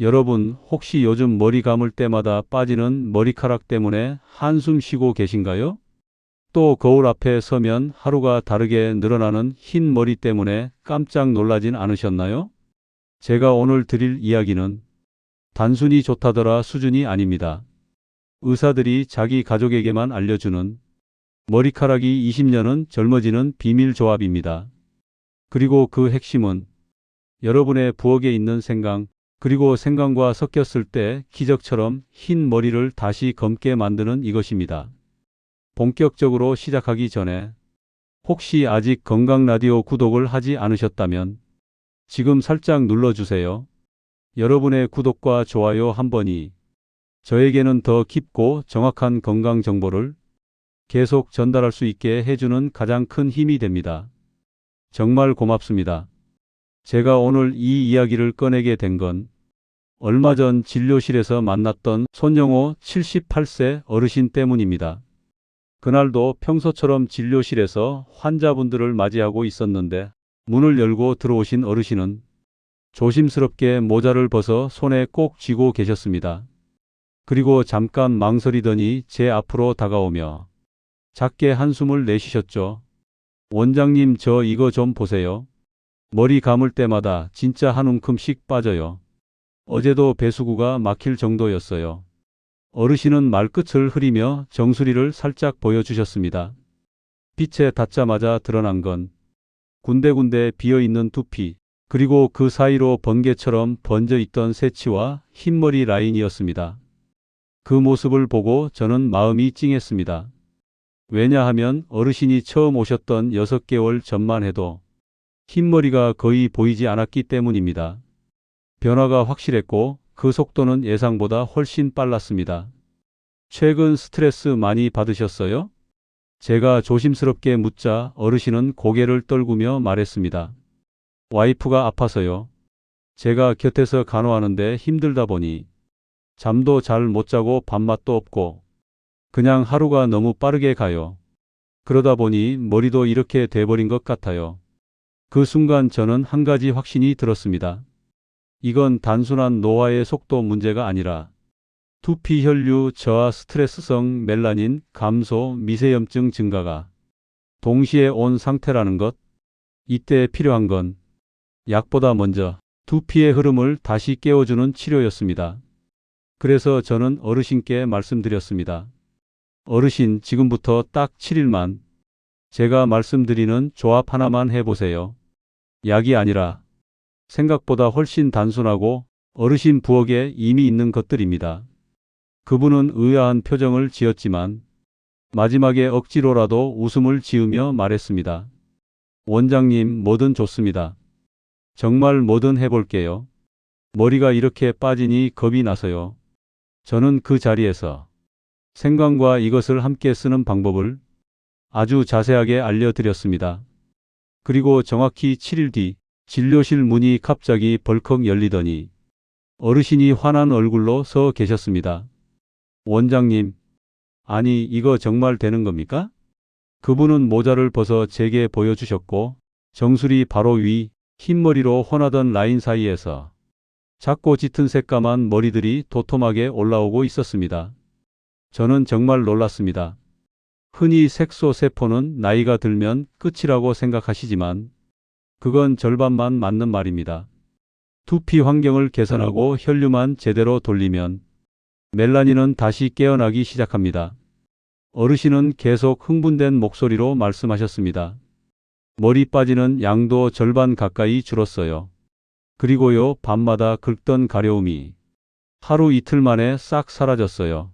여러분, 혹시 요즘 머리 감을 때마다 빠지는 머리카락 때문에 한숨 쉬고 계신가요? 또 거울 앞에 서면 하루가 다르게 늘어나는 흰 머리 때문에 깜짝 놀라진 않으셨나요? 제가 오늘 드릴 이야기는 단순히 좋다더라 수준이 아닙니다. 의사들이 자기 가족에게만 알려주는 머리카락이 20년은 젊어지는 비밀 조합입니다. 그리고 그 핵심은 여러분의 부엌에 있는 생강, 그리고 생강과 섞였을 때 기적처럼 흰 머리를 다시 검게 만드는 이것입니다. 본격적으로 시작하기 전에 혹시 아직 건강 라디오 구독을 하지 않으셨다면 지금 살짝 눌러주세요. 여러분의 구독과 좋아요 한 번이 저에게는 더 깊고 정확한 건강 정보를 계속 전달할 수 있게 해주는 가장 큰 힘이 됩니다. 정말 고맙습니다. 제가 오늘 이 이야기를 꺼내게 된 건 얼마 전 진료실에서 만났던 손영호 78세 어르신 때문입니다. 그날도 평소처럼 진료실에서 환자분들을 맞이하고 있었는데 문을 열고 들어오신 어르신은 조심스럽게 모자를 벗어 손에 꼭 쥐고 계셨습니다. 그리고 잠깐 망설이더니 제 앞으로 다가오며 작게 한숨을 내쉬셨죠. 원장님 저 이거 좀 보세요. 머리 감을 때마다 진짜 한 움큼씩 빠져요. 어제도 배수구가 막힐 정도였어요. 어르신은 말끝을 흐리며 정수리를 살짝 보여주셨습니다. 빛에 닿자마자 드러난 건 군데군데 비어있는 두피, 그리고 그 사이로 번개처럼 번져 있던 새치와 흰머리 라인이었습니다. 그 모습을 보고 저는 마음이 찡했습니다. 왜냐하면 어르신이 처음 오셨던 6개월 전만 해도 흰머리가 거의 보이지 않았기 때문입니다. 변화가 확실했고 그 속도는 예상보다 훨씬 빨랐습니다. 최근 스트레스 많이 받으셨어요? 제가 조심스럽게 묻자 어르신은 고개를 떨구며 말했습니다. 와이프가 아파서요. 제가 곁에서 간호하는데 힘들다 보니 잠도 잘 못 자고 밥맛도 없고 그냥 하루가 너무 빠르게 가요. 그러다 보니 머리도 이렇게 돼버린 것 같아요. 그 순간 저는 한 가지 확신이 들었습니다. 이건 단순한 노화의 속도 문제가 아니라 두피 혈류 저하 스트레스성 멜라닌 감소 미세염증 증가가 동시에 온 상태라는 것. 이때 필요한 건 약보다 먼저 두피의 흐름을 다시 깨워주는 치료였습니다. 그래서 저는 어르신께 말씀드렸습니다. 어르신 지금부터 딱 7일만 제가 말씀드리는 조합 하나만 해보세요. 약이 아니라 생각보다 훨씬 단순하고 어르신 부엌에 이미 있는 것들입니다. 그분은 의아한 표정을 지었지만 마지막에 억지로라도 웃음을 지으며 말했습니다. 원장님 뭐든 좋습니다. 정말 뭐든 해볼게요. 머리가 이렇게 빠지니 겁이 나서요. 저는 그 자리에서 생강과 이것을 함께 쓰는 방법을 아주 자세하게 알려드렸습니다. 그리고 정확히 7일 뒤 진료실 문이 갑자기 벌컥 열리더니 어르신이 환한 얼굴로 서 계셨습니다. 원장님, 아니 이거 정말 되는 겁니까? 그분은 모자를 벗어 제게 보여주셨고 정수리 바로 위 흰머리로 훤하던 라인 사이에서 작고 짙은 새까만 머리들이 도톰하게 올라오고 있었습니다. 저는 정말 놀랐습니다. 흔히 색소 세포는 나이가 들면 끝이라고 생각하시지만 그건 절반만 맞는 말입니다. 두피 환경을 개선하고 혈류만 제대로 돌리면 멜라닌은 다시 깨어나기 시작합니다. 어르신은 계속 흥분된 목소리로 말씀하셨습니다. 머리 빠지는 양도 절반 가까이 줄었어요. 그리고요, 밤마다 긁던 가려움이 하루 이틀 만에 싹 사라졌어요.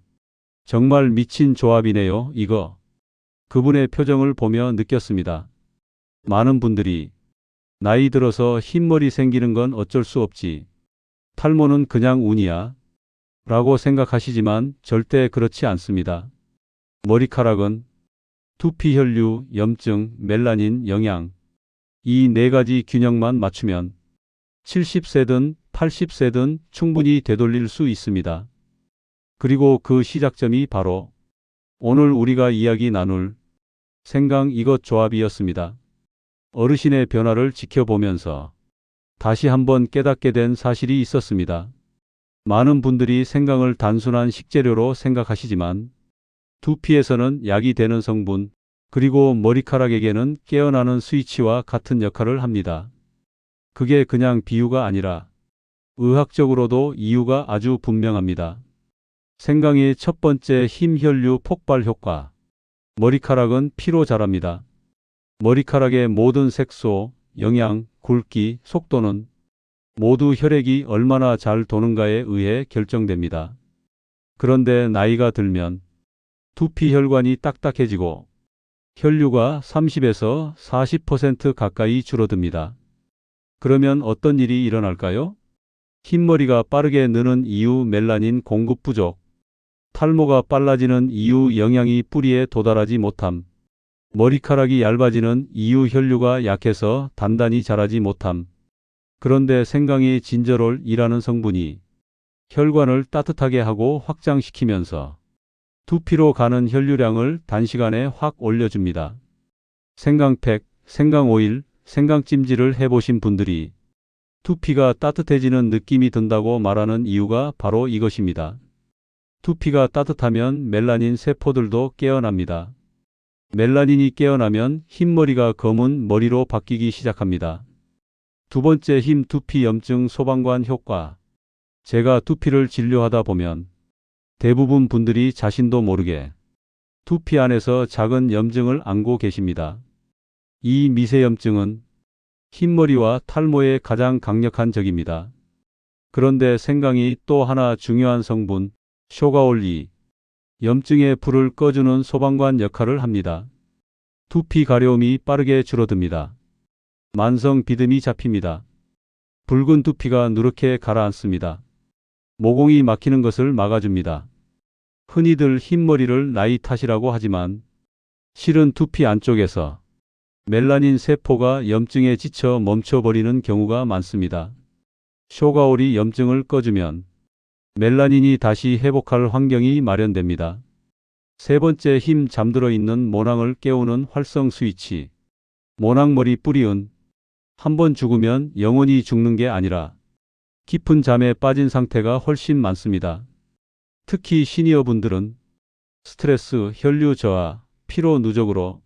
정말 미친 조합이네요, 이거. 그분의 표정을 보며 느꼈습니다. 많은 분들이 나이 들어서 흰머리 생기는 건 어쩔 수 없지. 탈모는 그냥 운이야. 라고 생각하시지만 절대 그렇지 않습니다. 머리카락은 두피 혈류, 염증, 멜라닌, 영양 이 네 가지 균형만 맞추면 70세든 80세든 충분히 되돌릴 수 있습니다. 그리고 그 시작점이 바로 오늘 우리가 이야기 나눌 생강 이것 조합이었습니다. 어르신의 변화를 지켜보면서 다시 한번 깨닫게 된 사실이 있었습니다. 많은 분들이 생강을 단순한 식재료로 생각하시지만 두피에서는 약이 되는 성분, 그리고 머리카락에게는 깨어나는 스위치와 같은 역할을 합니다. 그게 그냥 비유가 아니라 의학적으로도 이유가 아주 분명합니다. 생강의 첫 번째 힘혈류 폭발 효과. 머리카락은 피로 자랍니다. 머리카락의 모든 색소, 영양, 굵기, 속도는 모두 혈액이 얼마나 잘 도는가에 의해 결정됩니다. 그런데 나이가 들면 두피 혈관이 딱딱해지고 혈류가 30에서 40% 가까이 줄어듭니다. 그러면 어떤 일이 일어날까요? 흰머리가 빠르게 느는 이유 멜라닌 공급 부족, 탈모가 빨라지는 이유 영양이 뿌리에 도달하지 못함, 머리카락이 얇아지는 이유 혈류가 약해서 단단히 자라지 못함. 그런데 생강의 진저롤 이라는 성분이 혈관을 따뜻하게 하고 확장시키면서 두피로 가는 혈류량을 단시간에 확 올려줍니다. 생강팩, 생강오일, 생강찜질을 해보신 분들이 두피가 따뜻해지는 느낌이 든다고 말하는 이유가 바로 이것입니다. 두피가 따뜻하면 멜라닌 세포들도 깨어납니다. 멜라닌이 깨어나면 흰머리가 검은 머리로 바뀌기 시작합니다. 두 번째 힘 두피 염증 소방관 효과. 제가 두피를 진료하다 보면 대부분 분들이 자신도 모르게 두피 안에서 작은 염증을 안고 계십니다. 이 미세염증은 흰머리와 탈모의 가장 강력한 적입니다. 그런데 생강이 또 하나 중요한 성분, 쇼가올리, 염증의 불을 꺼주는 소방관 역할을 합니다. 두피 가려움이 빠르게 줄어듭니다. 만성 비듬이 잡힙니다. 붉은 두피가 누렇게 가라앉습니다. 모공이 막히는 것을 막아줍니다. 흔히들 흰머리를 나이 탓이라고 하지만 실은 두피 안쪽에서 멜라닌 세포가 염증에 지쳐 멈춰버리는 경우가 많습니다. 쇼가올이 염증을 꺼주면 멜라닌이 다시 회복할 환경이 마련됩니다. 세 번째 힘 잠들어 있는 모낭을 깨우는 활성 스위치. 모낭머리 뿌리은 한 번 죽으면 영원히 죽는 게 아니라 깊은 잠에 빠진 상태가 훨씬 많습니다. 특히 시니어 분들은 스트레스, 혈류 저하, 피로 누적으로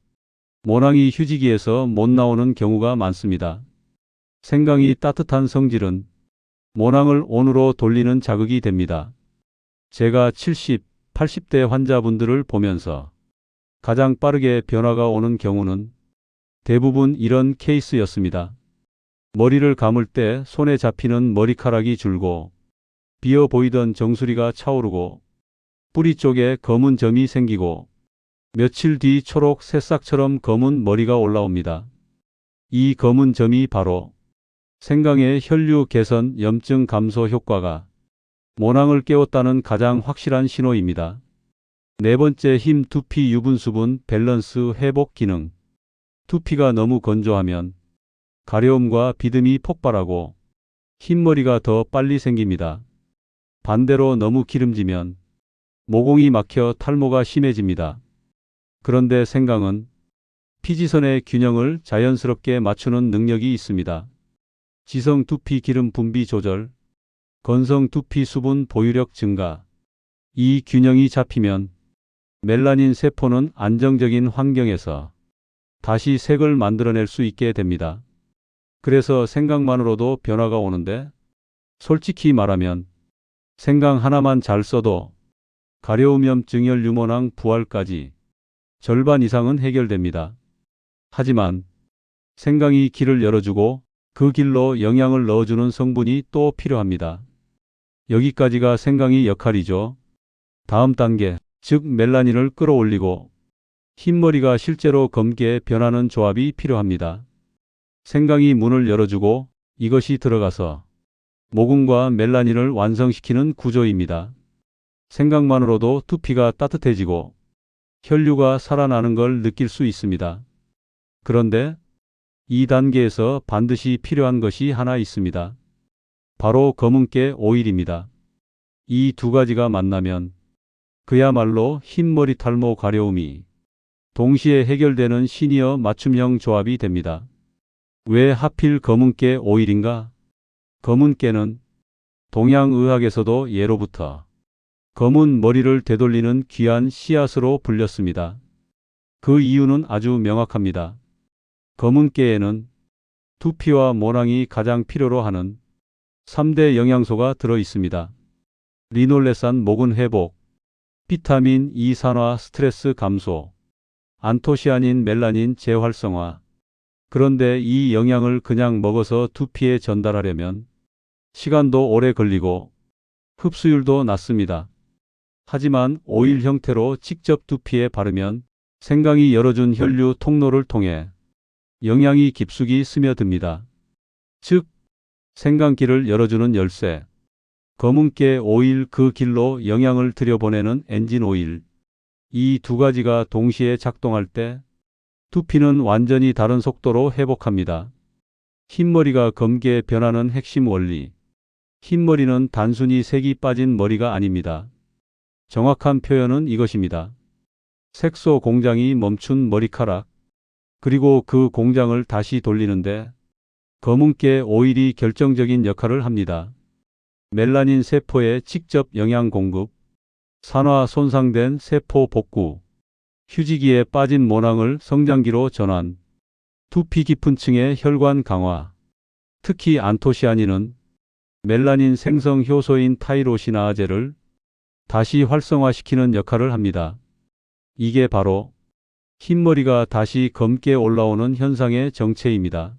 모낭이 휴지기에서 못 나오는 경우가 많습니다. 생강이 따뜻한 성질은 모낭을 온으로 돌리는 자극이 됩니다. 제가 70, 80대 환자분들을 보면서 가장 빠르게 변화가 오는 경우는 대부분 이런 케이스였습니다. 머리를 감을 때 손에 잡히는 머리카락이 줄고 비어 보이던 정수리가 차오르고 뿌리 쪽에 검은 점이 생기고 며칠 뒤 초록 새싹처럼 검은 머리가 올라옵니다. 이 검은 점이 바로 생강의 혈류 개선 염증 감소 효과가 모낭을 깨웠다는 가장 확실한 신호입니다. 네 번째 힘 두피 유분 수분 밸런스 회복 기능. 두피가 너무 건조하면 가려움과 비듬이 폭발하고 흰머리가 더 빨리 생깁니다. 반대로 너무 기름지면 모공이 막혀 탈모가 심해집니다. 그런데 생강은 피지선의 균형을 자연스럽게 맞추는 능력이 있습니다. 지성 두피 기름 분비 조절, 건성 두피 수분 보유력 증가. 이 균형이 잡히면 멜라닌 세포는 안정적인 환경에서 다시 색을 만들어낼 수 있게 됩니다. 그래서 생강만으로도 변화가 오는데 솔직히 말하면 생강 하나만 잘 써도 가려움염 증열 유모낭 부활까지 절반 이상은 해결됩니다. 하지만 생강이 길을 열어주고 그 길로 영양을 넣어주는 성분이 또 필요합니다. 여기까지가 생강의 역할이죠. 다음 단계, 즉 멜라닌을 끌어올리고 흰머리가 실제로 검게 변하는 조합이 필요합니다. 생강이 문을 열어주고 이것이 들어가서 모공과 멜라닌을 완성시키는 구조입니다. 생강만으로도 두피가 따뜻해지고 혈류가 살아나는 걸 느낄 수 있습니다. 그런데 이 단계에서 반드시 필요한 것이 하나 있습니다. 바로 검은깨 오일입니다. 이 두 가지가 만나면 그야말로 흰머리 탈모 가려움이 동시에 해결되는 시니어 맞춤형 조합이 됩니다. 왜 하필 검은깨 오일인가? 검은깨는 동양의학에서도 예로부터 검은 머리를 되돌리는 귀한 씨앗으로 불렸습니다. 그 이유는 아주 명확합니다. 검은 깨에는 두피와 모낭이 가장 필요로 하는 3대 영양소가 들어 있습니다. 리놀레산 모근 회복, 비타민 E 산화 스트레스 감소, 안토시아닌 멜라닌 재활성화. 그런데 이 영양을 그냥 먹어서 두피에 전달하려면 시간도 오래 걸리고 흡수율도 낮습니다. 하지만 오일 형태로 직접 두피에 바르면 생강이 열어준 혈류 통로를 통해 영양이 깊숙이 스며듭니다. 즉, 생강길을 열어주는 열쇠. 검은깨 오일 그 길로 영양을 들여보내는 엔진 오일. 이 두 가지가 동시에 작동할 때 두피는 완전히 다른 속도로 회복합니다. 흰머리가 검게 변하는 핵심 원리. 흰머리는 단순히 색이 빠진 머리가 아닙니다. 정확한 표현은 이것입니다. 색소 공장이 멈춘 머리카락, 그리고 그 공장을 다시 돌리는데 검은깨 오일이 결정적인 역할을 합니다. 멜라닌 세포의 직접 영양 공급, 산화 손상된 세포 복구, 휴지기에 빠진 모낭을 성장기로 전환, 두피 깊은 층의 혈관 강화, 특히 안토시아닌은 멜라닌 생성 효소인 타이로시나아제를 다시 활성화시키는 역할을 합니다. 이게 바로 흰머리가 다시 검게 올라오는 현상의 정체입니다.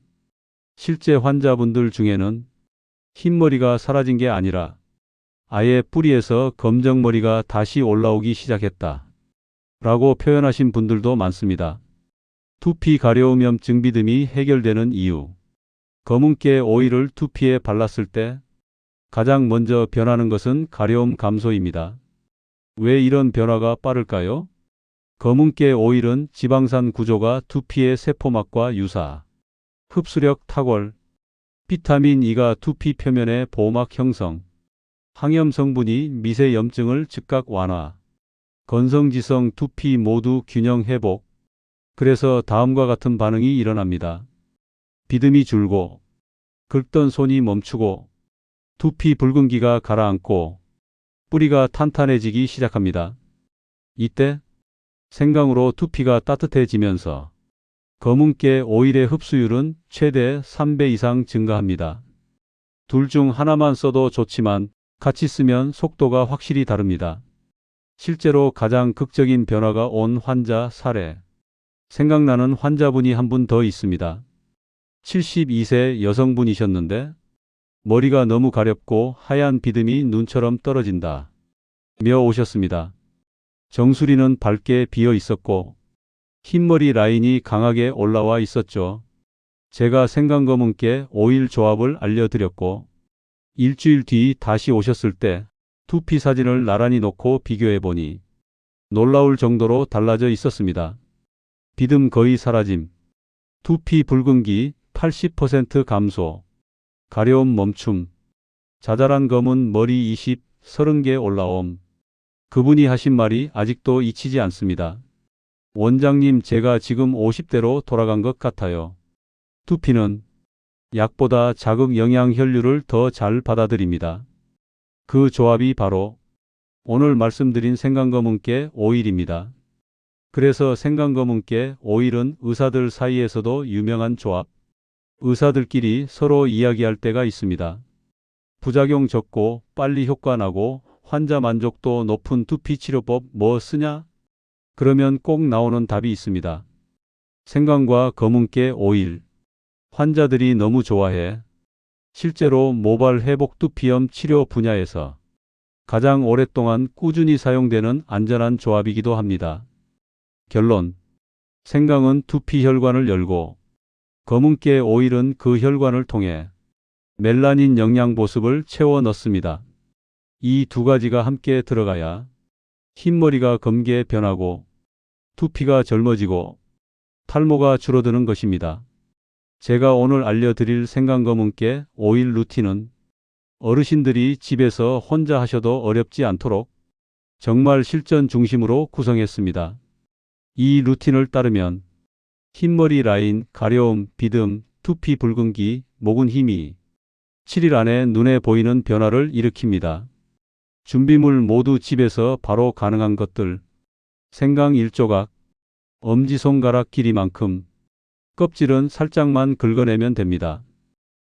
실제 환자분들 중에는 흰머리가 사라진 게 아니라 아예 뿌리에서 검정머리가 다시 올라오기 시작했다. 라고 표현하신 분들도 많습니다. 두피 가려움염 증 비듬이 해결되는 이유. 검은깨 오일을 두피에 발랐을 때 가장 먼저 변하는 것은 가려움 감소입니다. 왜 이런 변화가 빠를까요? 검은깨 오일은 지방산 구조가 두피의 세포막과 유사. 흡수력 탁월. 비타민 E가 두피 표면의 보호막 형성. 항염 성분이 미세 염증을 즉각 완화. 건성지성 두피 모두 균형 회복. 그래서 다음과 같은 반응이 일어납니다. 비듬이 줄고, 긁던 손이 멈추고, 두피 붉은기가 가라앉고, 뿌리가 탄탄해지기 시작합니다. 이때 생강으로 두피가 따뜻해지면서 검은깨 오일의 흡수율은 최대 3배 이상 증가합니다. 둘 중 하나만 써도 좋지만 같이 쓰면 속도가 확실히 다릅니다. 실제로 가장 극적인 변화가 온 환자 사례. 생각나는 환자분이 한 분 더 있습니다. 72세 여성분이셨는데 머리가 너무 가렵고 하얀 비듬이 눈처럼 떨어진다. 며 오셨습니다. 정수리는 밝게 비어 있었고 흰머리 라인이 강하게 올라와 있었죠. 제가 생강검은깨 오일 조합을 알려드렸고 일주일 뒤 다시 오셨을 때 두피 사진을 나란히 놓고 비교해 보니 놀라울 정도로 달라져 있었습니다. 비듬 거의 사라짐, 두피 붉은기 80% 감소, 가려움 멈춤, 자잘한 검은 머리 20, 30개 올라옴. 그분이 하신 말이 아직도 잊히지 않습니다. 원장님 제가 지금 50대로 돌아간 것 같아요. 두피는 약보다 자극 영양 혈류를 더 잘 받아들입니다. 그 조합이 바로 오늘 말씀드린 생강검은깨 오일입니다. 그래서 생강검은깨 오일은 의사들 사이에서도 유명한 조합. 의사들끼리 서로 이야기할 때가 있습니다. 부작용 적고 빨리 효과 나고 환자 만족도 높은 두피 치료법 뭐 쓰냐? 그러면 꼭 나오는 답이 있습니다. 생강과 검은깨 오일. 환자들이 너무 좋아해. 실제로 모발 회복 두피염 치료 분야에서 가장 오랫동안 꾸준히 사용되는 안전한 조합이기도 합니다. 결론. 생강은 두피 혈관을 열고 검은깨 오일은 그 혈관을 통해 멜라닌 영양 보습을 채워 넣습니다. 이 두 가지가 함께 들어가야 흰머리가 검게 변하고 두피가 젊어지고 탈모가 줄어드는 것입니다. 제가 오늘 알려드릴 생강검은깨 오일 루틴은 어르신들이 집에서 혼자 하셔도 어렵지 않도록 정말 실전 중심으로 구성했습니다. 이 루틴을 따르면 흰머리 라인, 가려움, 비듬, 두피 붉은기, 목은 힘이 7일 안에 눈에 보이는 변화를 일으킵니다. 준비물 모두 집에서 바로 가능한 것들. 생강 1조각, 엄지손가락 길이만큼, 껍질은 살짝만 긁어내면 됩니다.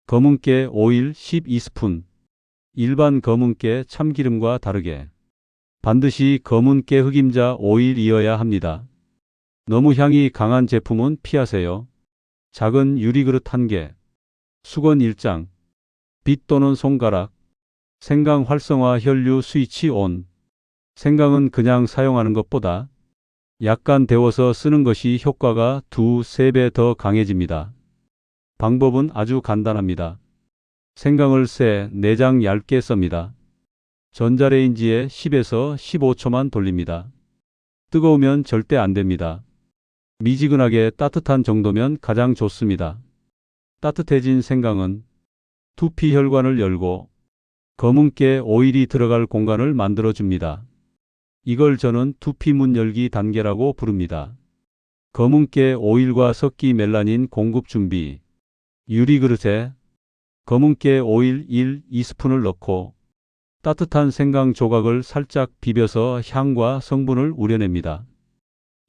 검은깨 오일 12스푼, 일반 검은깨 참기름과 다르게 반드시 검은깨 흑임자 오일이어야 합니다. 너무 향이 강한 제품은 피하세요. 작은 유리그릇 1개, 수건 1장, 빗 또는 손가락, 생강 활성화 혈류 스위치 온. 생강은 그냥 사용하는 것보다 약간 데워서 쓰는 것이 효과가 두, 세 배 더 강해집니다. 방법은 아주 간단합니다. 생강을 새, 내장 얇게 썹니다. 전자레인지에 10에서 15초만 돌립니다. 뜨거우면 절대 안 됩니다. 미지근하게 따뜻한 정도면 가장 좋습니다. 따뜻해진 생강은 두피 혈관을 열고 검은깨 오일이 들어갈 공간을 만들어 줍니다. 이걸 저는 두피 문 열기 단계라고 부릅니다. 검은깨 오일과 섞기 멜라닌 공급 준비. 유리 그릇에 검은깨 오일 1, 2스푼을 넣고 따뜻한 생강 조각을 살짝 비벼서 향과 성분을 우려냅니다.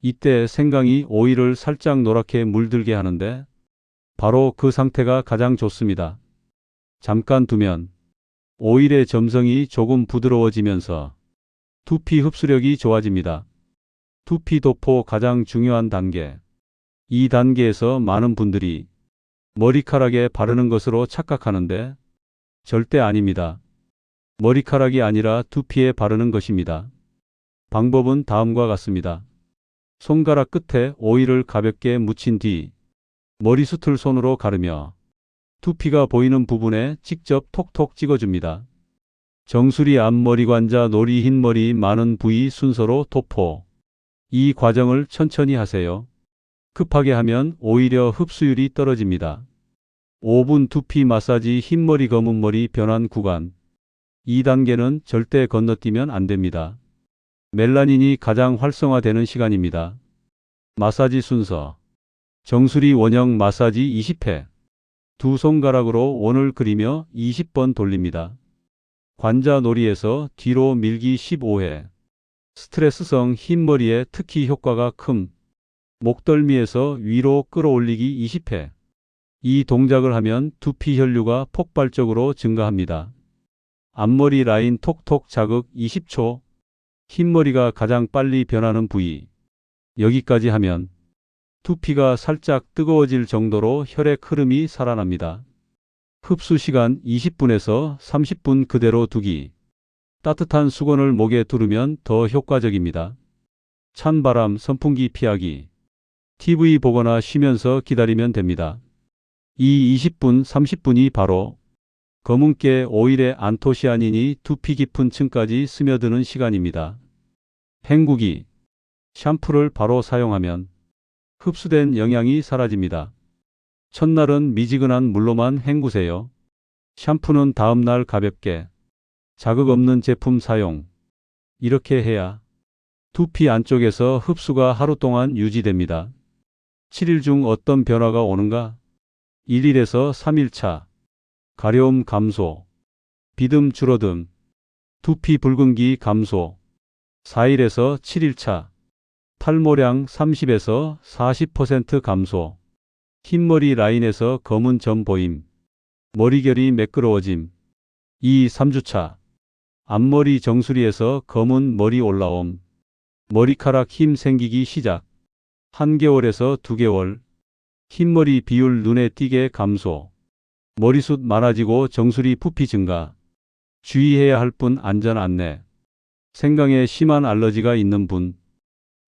이때 생강이 오일을 살짝 노랗게 물들게 하는데 바로 그 상태가 가장 좋습니다. 잠깐 두면 오일의 점성이 조금 부드러워지면서 두피 흡수력이 좋아집니다. 두피 도포 가장 중요한 단계. 이 단계에서 많은 분들이 머리카락에 바르는 것으로 착각하는데 절대 아닙니다. 머리카락이 아니라 두피에 바르는 것입니다. 방법은 다음과 같습니다. 손가락 끝에 오일을 가볍게 묻힌 뒤 머리숱을 손으로 가르며 두피가 보이는 부분에 직접 톡톡 찍어줍니다. 정수리 앞머리 관자 놀이 흰머리 많은 부위 순서로 도포. 이 과정을 천천히 하세요. 급하게 하면 오히려 흡수율이 떨어집니다. 5분 두피 마사지 흰머리 검은머리 변환 구간. 2단계는 절대 건너뛰면 안 됩니다. 멜라닌이 가장 활성화되는 시간입니다. 마사지 순서. 정수리 원형 마사지 20회. 두 손가락으로 원을 그리며 20번 돌립니다. 관자 놀이에서 뒤로 밀기 15회. 스트레스성 흰머리에 특히 효과가 큼. 목덜미에서 위로 끌어올리기 20회. 이 동작을 하면 두피 혈류가 폭발적으로 증가합니다. 앞머리 라인 톡톡 자극 20초. 흰머리가 가장 빨리 변하는 부위. 여기까지 하면 두피가 살짝 뜨거워질 정도로 혈액 흐름이 살아납니다. 흡수 시간 20분에서 30분 그대로 두기. 따뜻한 수건을 목에 두르면 더 효과적입니다. 찬 바람 선풍기 피하기. TV 보거나 쉬면서 기다리면 됩니다. 이 20분, 30분이 바로 검은깨 오일의 안토시아닌이 두피 깊은 층까지 스며드는 시간입니다. 헹구기. 샴푸를 바로 사용하면 흡수된 영양이 사라집니다. 첫날은 미지근한 물로만 헹구세요. 샴푸는 다음날 가볍게. 자극 없는 제품 사용. 이렇게 해야 두피 안쪽에서 흡수가 하루 동안 유지됩니다. 7일 중 어떤 변화가 오는가? 1일에서 3일 차. 가려움 감소. 비듬 줄어듦. 두피 붉은기 감소. 4일에서 7일 차. 탈모량 30에서 40% 감소. 흰머리 라인에서 검은 점 보임. 머리결이 매끄러워짐. 2, 3주차. 앞머리 정수리에서 검은 머리 올라옴. 머리카락 힘 생기기 시작. 한개월에서 두개월 흰머리 비율 눈에 띄게 감소. 머리숱 많아지고 정수리 부피 증가. 주의해야 할분 안전 안내. 생강에 심한 알러지가 있는 분.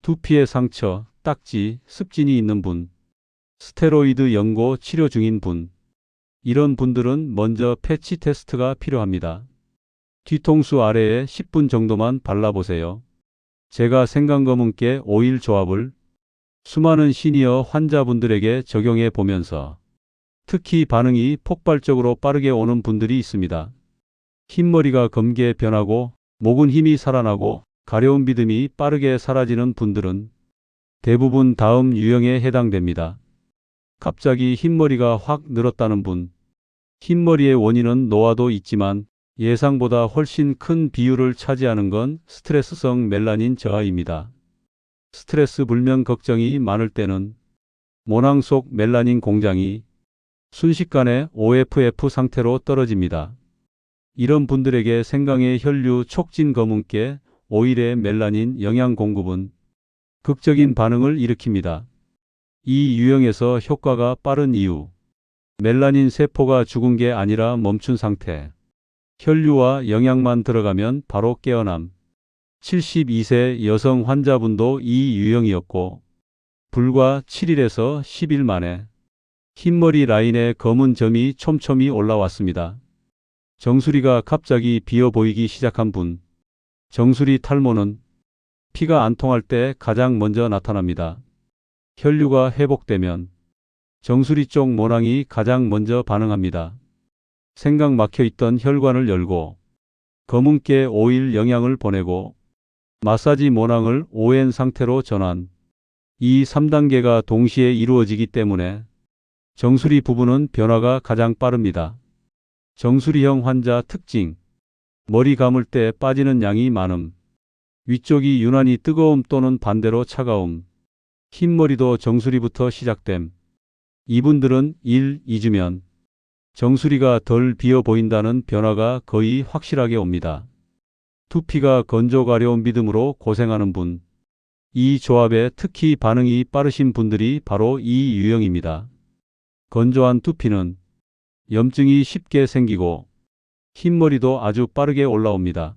두피에 상처, 딱지, 습진이 있는 분. 스테로이드 연고 치료 중인 분. 이런 분들은 먼저 패치 테스트가 필요합니다. 뒤통수 아래에 10분 정도만 발라보세요. 제가 생강검은깨 오일 조합을 수많은 시니어 환자분들에게 적용해 보면서 특히 반응이 폭발적으로 빠르게 오는 분들이 있습니다. 흰머리가 검게 변하고 목은 힘이 살아나고 가려운 비듬이 빠르게 사라지는 분들은 대부분 다음 유형에 해당됩니다. 갑자기 흰머리가 확 늘었다는 분, 흰머리의 원인은 노화도 있지만 예상보다 훨씬 큰 비율을 차지하는 건 스트레스성 멜라닌 저하입니다. 스트레스 불면 걱정이 많을 때는 모낭 속 멜라닌 공장이 순식간에 OFF 상태로 떨어집니다. 이런 분들에게 생강의 혈류 촉진 검은깨 오일의 멜라닌 영양 공급은 극적인 반응을 일으킵니다. 이 유형에서 효과가 빠른 이유 멜라닌 세포가 죽은 게 아니라 멈춘 상태. 혈류와 영양만 들어가면 바로 깨어남. 72세 여성 환자분도 이 유형이었고 불과 7일에서 10일 만에 흰머리 라인에 검은 점이 촘촘히 올라왔습니다. 정수리가 갑자기 비어 보이기 시작한 분. 정수리 탈모는 피가 안 통할 때 가장 먼저 나타납니다. 혈류가 회복되면 정수리 쪽 모낭이 가장 먼저 반응합니다. 생각 막혀 있던 혈관을 열고 검은깨 오일 영양을 보내고 마사지 모낭을 오엔 상태로 전환. 이 3단계가 동시에 이루어지기 때문에 정수리 부분은 변화가 가장 빠릅니다. 정수리형 환자 특징. 머리 감을 때 빠지는 양이 많음. 위쪽이 유난히 뜨거움 또는 반대로 차가움. 흰머리도 정수리부터 시작됨. 이분들은 1, 2주면 정수리가 덜 비어 보인다는 변화가 거의 확실하게 옵니다. 두피가 건조 가려운 믿음으로 고생하는 분. 이 조합에 특히 반응이 빠르신 분들이 바로 이 유형입니다. 건조한 두피는 염증이 쉽게 생기고 흰머리도 아주 빠르게 올라옵니다.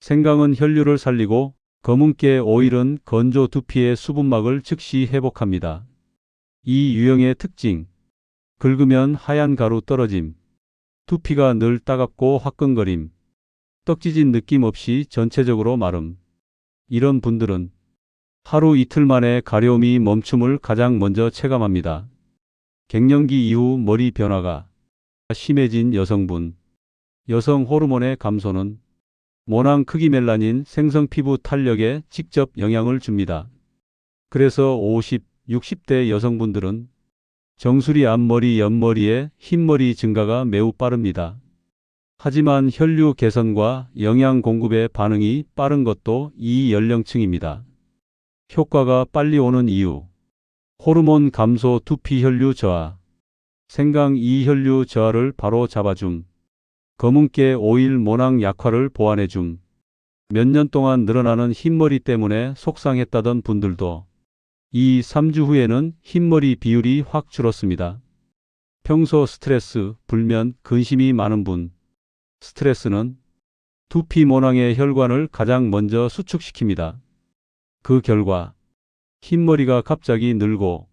생강은 혈류를 살리고 검은깨 오일은 건조 두피의 수분막을 즉시 회복합니다. 이 유형의 특징. 긁으면 하얀 가루 떨어짐. 두피가 늘 따갑고 화끈거림. 떡지진 느낌 없이 전체적으로 마름. 이런 분들은 하루 이틀 만에 가려움이 멈춤을 가장 먼저 체감합니다. 갱년기 이후 머리 변화가 심해진 여성분. 여성 호르몬의 감소는 모낭 크기 멜라닌 생성 피부 탄력에 직접 영향을 줍니다. 그래서 50, 60대 여성분들은 정수리 앞머리 옆머리에 흰머리 증가가 매우 빠릅니다. 하지만 혈류 개선과 영양 공급의 반응이 빠른 것도 이 연령층입니다. 효과가 빨리 오는 이유 호르몬 감소 두피 혈류 저하 생강 이혈류 저하를 바로 잡아줌 검은깨 오일 모낭 약화를 보완해줌 몇 년 동안 늘어나는 흰머리 때문에 속상했다던 분들도 이 3주 후에는 흰머리 비율이 확 줄었습니다. 평소 스트레스, 불면, 근심이 많은 분. 스트레스는 두피 모낭의 혈관을 가장 먼저 수축시킵니다. 그 결과 흰머리가 갑자기 늘고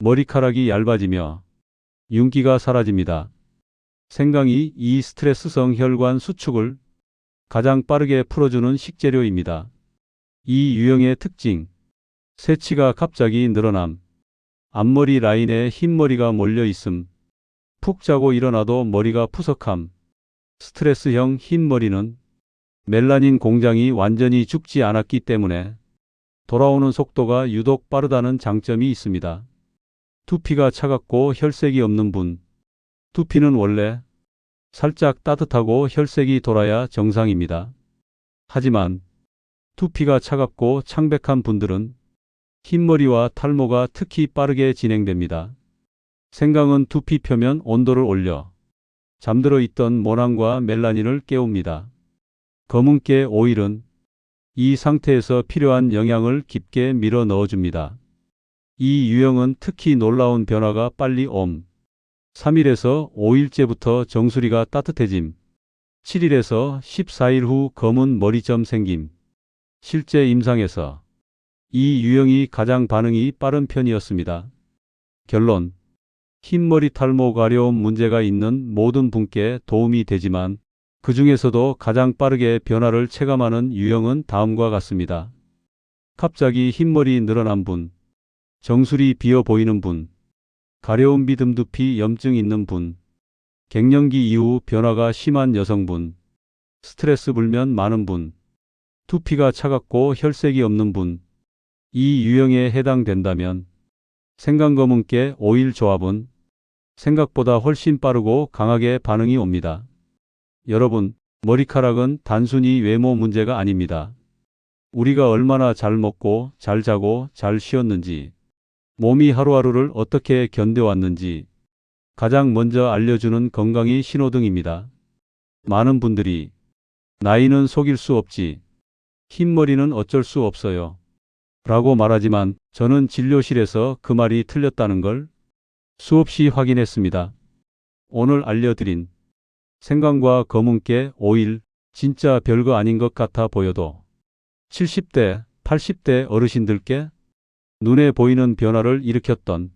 머리카락이 얇아지며 윤기가 사라집니다. 생강이 이 스트레스성 혈관 수축을 가장 빠르게 풀어주는 식재료입니다. 이 유형의 특징 새치가 갑자기 늘어남. 앞머리 라인에 흰머리가 몰려 있음. 푹 자고 일어나도 머리가 푸석함. 스트레스형 흰머리는 멜라닌 공장이 완전히 죽지 않았기 때문에 돌아오는 속도가 유독 빠르다는 장점이 있습니다. 두피가 차갑고 혈색이 없는 분. 두피는 원래 살짝 따뜻하고 혈색이 돌아야 정상입니다. 하지만 두피가 차갑고 창백한 분들은 흰머리와 탈모가 특히 빠르게 진행됩니다. 생강은 두피 표면 온도를 올려 잠들어 있던 모낭과 멜라닌을 깨웁니다. 검은깨 오일은 이 상태에서 필요한 영양을 깊게 밀어 넣어줍니다. 이 유형은 특히 놀라운 변화가 빨리 옴. 3일에서 5일째부터 정수리가 따뜻해짐. 7일에서 14일 후 검은 머리점 생김. 실제 임상에서 이 유형이 가장 반응이 빠른 편이었습니다. 결론. 흰머리 탈모 가려움 문제가 있는 모든 분께 도움이 되지만 그 중에서도 가장 빠르게 변화를 체감하는 유형은 다음과 같습니다. 갑자기 흰머리 늘어난 분, 정수리 비어 보이는 분, 가려운 비듬 두피 염증 있는 분, 갱년기 이후 변화가 심한 여성분, 스트레스 불면 많은 분, 두피가 차갑고 혈색이 없는 분, 이 유형에 해당된다면 생강검은깨 오일 조합은 생각보다 훨씬 빠르고 강하게 반응이 옵니다. 여러분, 머리카락은 단순히 외모 문제가 아닙니다. 우리가 얼마나 잘 먹고 잘 자고 잘 쉬었는지, 몸이 하루하루를 어떻게 견뎌왔는지 가장 먼저 알려주는 건강이 신호등입니다. 많은 분들이 나이는 속일 수 없지, 흰머리는 어쩔 수 없어요. 라고 말하지만 저는 진료실에서 그 말이 틀렸다는 걸 수없이 확인했습니다. 오늘 알려드린 생강과 검은깨, 오일, 진짜 별거 아닌 것 같아 보여도 70대, 80대 어르신들께 눈에 보이는 변화를 일으켰던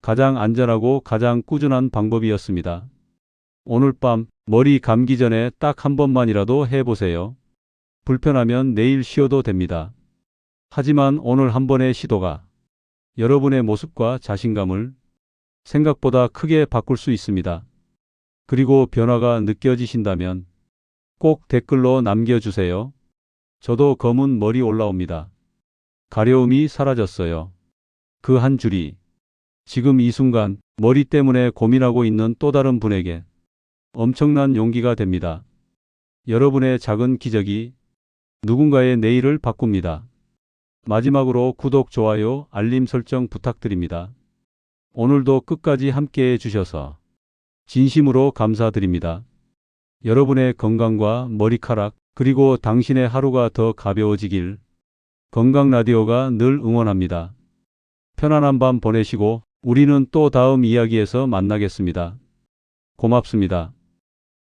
가장 안전하고 가장 꾸준한 방법이었습니다. 오늘 밤 머리 감기 전에 딱 한 번만이라도 해보세요. 불편하면 내일 쉬어도 됩니다. 하지만 오늘 한 번의 시도가 여러분의 모습과 자신감을 생각보다 크게 바꿀 수 있습니다. 그리고 변화가 느껴지신다면 꼭 댓글로 남겨주세요. 저도 검은 머리 올라옵니다. 가려움이 사라졌어요. 그 한 줄이 지금 이 순간 머리 때문에 고민하고 있는 또 다른 분에게 엄청난 용기가 됩니다. 여러분의 작은 기적이 누군가의 내일을 바꿉니다. 마지막으로 구독, 좋아요, 알림 설정 부탁드립니다. 오늘도 끝까지 함께 해 주셔서 진심으로 감사드립니다. 여러분의 건강과 머리카락, 그리고 당신의 하루가 더 가벼워지길 건강 라디오가 늘 응원합니다. 편안한 밤 보내시고 우리는 또 다음 이야기에서 만나겠습니다. 고맙습니다.